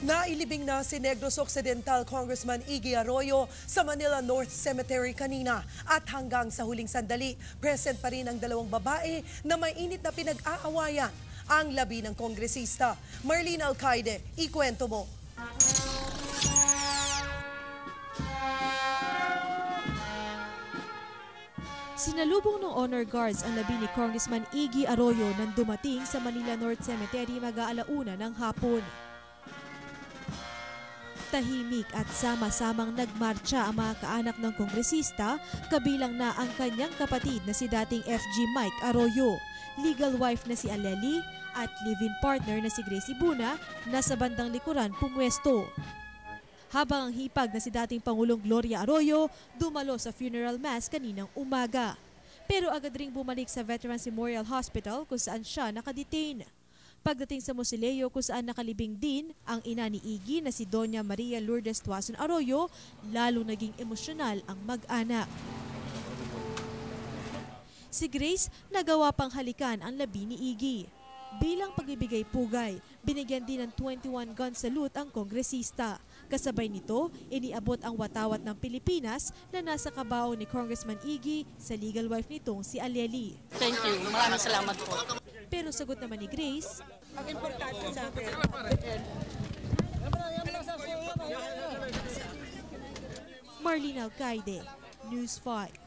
Nailibing na si Negros Occidental Congressman Iggy Arroyo sa Manila North Cemetery kanina at hanggang sa huling sandali, present pa rin ang dalawang babae na may init na pinag-aawayan ang labi ng kongresista. Marlene Alcaide, ikwento mo. Sinalubong ng honor guards ang labi ni Congressman Iggy Arroyo nang dumating sa Manila North Cemetery mag-aalauna ng hapon. Tahimik at sama-samang nagmarcha ang mga kaanak ng kongresista, kabilang na ang kanyang kapatid na si dating FG Mike Arroyo, legal wife na si Aleli at live-in partner na si Gracie Buna na sa bandang likuran pumwesto. Habang ang hipag na si dating Pangulong Gloria Arroyo dumalo sa funeral mass kaninang umaga. Pero agad ring bumalik sa Veterans Memorial Hospital kung saan siya nakadetain. Pagdating sa Mosileo kung saan nakalibing din ang ina ni Iggy na si Doña Maria Lourdes Tuason Arroyo, lalo naging emosyonal ang mag-anak. Si Grace nagawa pang halikan ang labi ni Iggy. Bilang pagbibigay pugay, binigyan din ng 21 gun salute ang kongresista. Kasabay nito, iniabot ang watawat ng Pilipinas na nasa kabao ni Congressman Iggy sa legal wife nitong si Aleli. Thank you. Maraming salamat po. Pero sagot naman ni Grace, Ang importante sa akin, Marlene Alcaide, News 5.